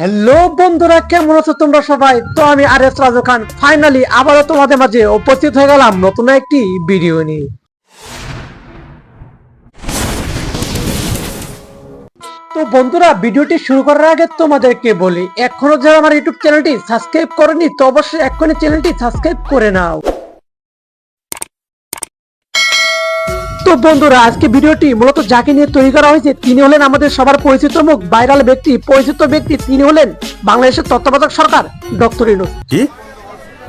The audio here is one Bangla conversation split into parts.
হ্যালো বন্ধুরা, কেমন আছো তোমরা সবাই? তো আমি R S Raju Khan. Finally আবারও তোমাদের মাঝে উপস্থিত হয়ে গেলাম নতুন একটি ভিডিও নিয়ে। তো বন্ধুরা ভিডিওটি শুরু করার আগে তোমাদেরকে বলি, এখনও যারা আমার ইউটিউব চ্যানেলটি সাবস্ক্রাইব করেনি, তো অবশ্যই এক্ষুনি চ্যানেলটি সাবস্ক্রাইব করে নাও। তো বন্ধুরা আজকে ভিডিওটি মূলত যাকে নিয়ে তৈরি করা হয়েছে তিনি হলেন আমাদের সবার পরিচিত মুখ ভাইরাল ব্যক্তি পরিচিত ব্যক্তি তিনি হলেন বাংলাদেশের তত্ত্বাবধায়ক সরকার ডক্টর ইনুস কি?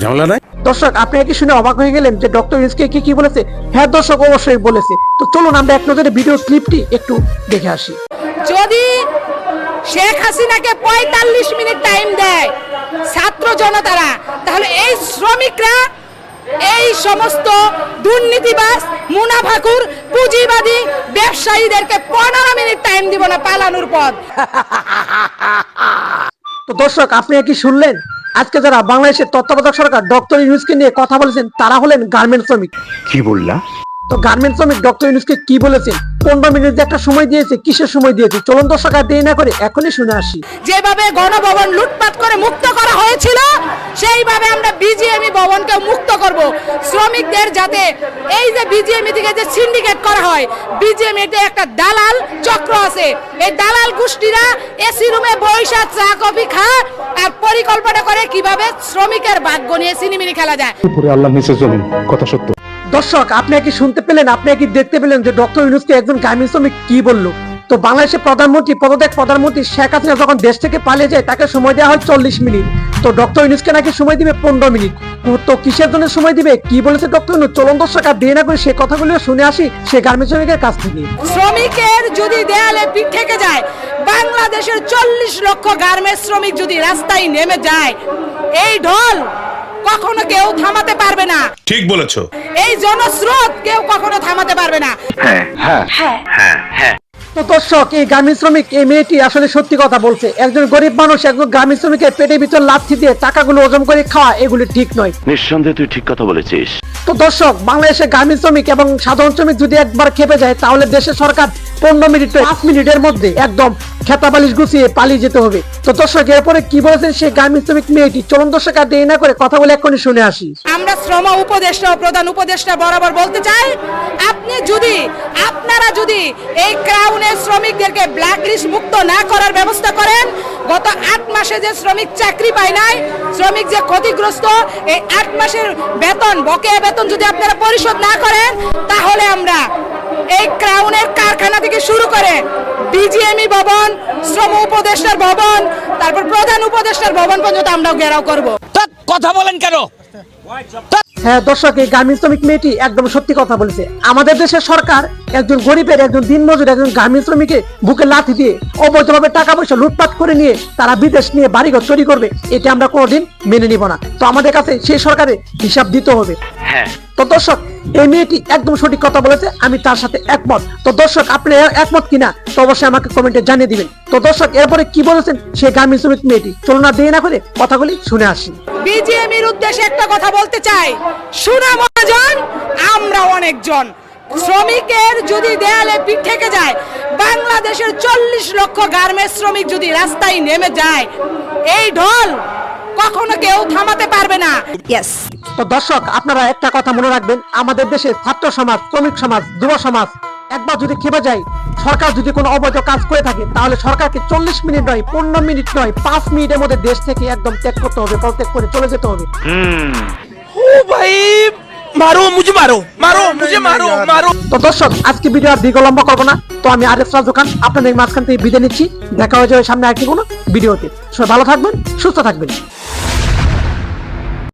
ঝামেলা নাই? দর্শক আপনি কি শুনে অবাক হয়ে গেলেন যে ডক্টর ইনুসকে কি কি বলেছে? হ্যাঁ দর্শক অবশ্যই বলেছে। তো চলুন আমরা এক নজরে ভিডিও ক্লিপটি একটু দেখে আসি। যদি শেখ হাসিনাকে পঁয়তাল্লিশ মিনিট টাইম দেয় ছাত্র জনতারা তাহলে এই শ্রমিকরা এই সমস্ত দুর্নীতিবাস মুনাফাকুর পুঁজিবাদী ব্যবসায়ীদেরকে পনেরো মিনিট টাইম দিব না পালানোর পথ। তো দর্শক আপনি কি শুনলেন? আজকে যারা বাংলাদেশের তত্ত্বাবধায়ক সরকার ডক্টর ইউনুসকে নিয়ে কথা বলেছেন তারা হলেন গার্মেন্ট শ্রমিক। কি বললা? তো গার্মেন্ট শ্রমিক ডক্টর ইউনুসকে কি বলেছেন? পনেরো মিনিট যে একটা সময় দিয়েছে কিসের সময় দিয়েছে? চলুন দর্শক আর দেরি না করে এখনই শুনে আসি। যেভাবে গণভবন লুটপাট করে মুক্ত করা হয়েছিল সেইভাবে আমরা বিজিএমই ভবনকে মুক্ত করব। শ্রমিকদের যাতে এই যে বিজিএমই থেকে যে সিন্ডিকেট করা হয় বিজিএমইতে একটা দালাল চক্র আছে। এই দালাল গোষ্ঠীরা এসি রুমে বৈশা চা কফি খা আর পরিকল্পনা করে কীভাবে শ্রমিকের ভাগ্য নিয়ে সিনেমিনি খেলা যায়। আল্লাহ নিচে জমিন কথা সত্য। দর্শক, আপনি কি শুনতে পেলেন? আপনি কি দেখতে পেলেন যে ডক্টর ইউনুসকে একজন গার্মেন্ট শ্রমিক কি বলল? তো বাংলাদেশের প্রধানমন্ত্রী, পদত্যাগ প্রধানমন্ত্রী শেখ হাসিনা যখন দেশ থেকে পালিয়ে যায়, তাকে সময় দেওয়া হয় চল্লিশ মিনিট। তো ডক্টর ইউনুসকে নাকি সময় দিবে পনেরো মিনিট। তো কিসের জন্য সময় দিবে? কি বলেছে ডক্টর ইউনুস? চলন দর্শক, আর দিয়ে না করে সে কথাগুলো শুনে আসি সে গার্মেন্ট শ্রমিকের কাছ থেকে। শ্রমিকের যদি দেয়ালে পিঠ থেকে যায়, বাংলাদেশের চল্লিশ লক্ষ গার্মেন্টস শ্রমিক যদি রাস্তায় নেমে যায়, এই ঢল কখনো কেউ থামাতে পারবে না। ঠিক বলেছ। এই জনস্রোত কেউ কখনো থামাতে পারবে না। তো দর্শক এই গ্রামীণ শ্রমিক এই মেয়েটি আসলে সত্যি কথা বলছে। একজন গরিব মানুষ একজন গ্রামীণ শ্রমিকের পেটের ভিতর লাথি দিয়ে টাকাগুলো ওজন করে খাওয়া এগুলি ঠিক নয়। নিঃসন্দেহে তুই ঠিক কথা বলেছিস। তো দর্শক বাংলাদেশের গ্রামীণ শ্রমিক এবং সাধারণ শ্রমিক যদি একবার খেপে যায় তাহলে দেশের সরকার পনেরো মিনিট পাঁচ মিনিটের মধ্যে একদম খেতা বালিশ গুছিয়ে পালিয়ে যেতে হবে। তো দর্শক এরপরে কি বলেছেন সেই গ্রামীণ শ্রমিক মেয়েটি? চলন দর্শক আর দেরি না করে কথা বলে এক্ষুনি শুনে আসি। আমরা শ্রম উপদেষ্টা প্রধান উপদেষ্টা বরাবর বলতে চাই, আপনি যদি, আপনারা যদি এই ক্রাউনের শ্রমিকদেরকে ব্ল্যাক লিস্ট মুক্ত না করার ব্যবস্থা করেন, গত আট মাসে যে শ্রমিক চাকরি পায় নাই, শ্রমিক যে ক্ষতিগ্রস্ত, এই আট মাসের বেতন, বকেয়া বেতন যদি আপনারা পরিশোধ না করেন, তাহলে আমরা এই ক্রাউনের কারখানা থেকে শুরু করে বিজিএমই ভবন, শ্রম উপদেষ্টার ভবন, তারপর প্রধান উপদেষ্টার ভবন পর্যন্ত আমরা ঘেরাও করব। কথা বলেন কেন? হ্যাঁ দর্শক এই গ্রামীণ শ্রমিক মেয়েটি একদম সত্যি কথা বলেছে। আমাদের দেশের সরকার একজন গরিবের একজন দিনমজুর একজন গ্রামীণ শ্রমিকে বুকে লাথি দিয়ে অবৈধভাবে টাকা পয়সা লুটপাট করে নিয়ে তারা বিদেশ নিয়ে বাড়িঘর তৈরি করবে এটা আমরা কোনোদিন মেনে নিব না। তো আমাদের কাছে সেই সরকারে হিসাব দিতে হবে। তো দর্শক এই মেয়েটি একদম সঠিক কথা বলেছে, আমি তার সাথে একমত। তো দর্শক, আপনি একমত কিনা, তো অবশ্যই আমাকে কমেন্টে জানিয়ে দিবেন। তো দর্শক, এরপরে কি বলেছেন সে গ্রামীণ শ্রমিক মেয়েটি? চলুন না দিয়ে না করে কথাগুলি শুনে আসি। বিজিএমির উদ্দেশ্যে একটা কথা বলতে চাই। সুনা মহাজন আমরা অনেকজন। শ্রমিকের যদি দেয়ালে পিঠ থেকে যায়, বাংলাদেশের চল্লিশ লক্ষ গার্মেন্টস শ্রমিক যদি রাস্তায় নেমে যায়, এই ঢল কখনো কেউ থামাতে পারবে না। তো দর্শক আপনারা একটা কথা মনে রাখবেন। আমাদের দেশে ছাত্র সমাজ শ্রমিক সমাজ যুব সমাজ একবার যদি খেপে যায় সরকার যদি কোনো অবৈধ কাজ করে থাকে তাহলে সরকারকে চল্লিশ মিনিট নয় পনেরো মিনিট নয় পাঁচ মিনিটের মধ্যে দেশ থেকে একদম ত্যাগ করতে হবে পদত্যাগ করে চলে যেতে হবে। ও ভাই মারো মুঝে মারো মারো মুঝে মারো মারো। তো দর্শক আজকে ভিডিও আর দীর্ঘ লম্বা করব না। তো আমি আর এস রাজু আপনাদের মাঝখান থেকে বিদায় নিচ্ছি। দেখা হয়ে যাবে সামনে আরেকটি কোনো ভিডিওতে। সবাই ভালো থাকবেন সুস্থ থাকবেন।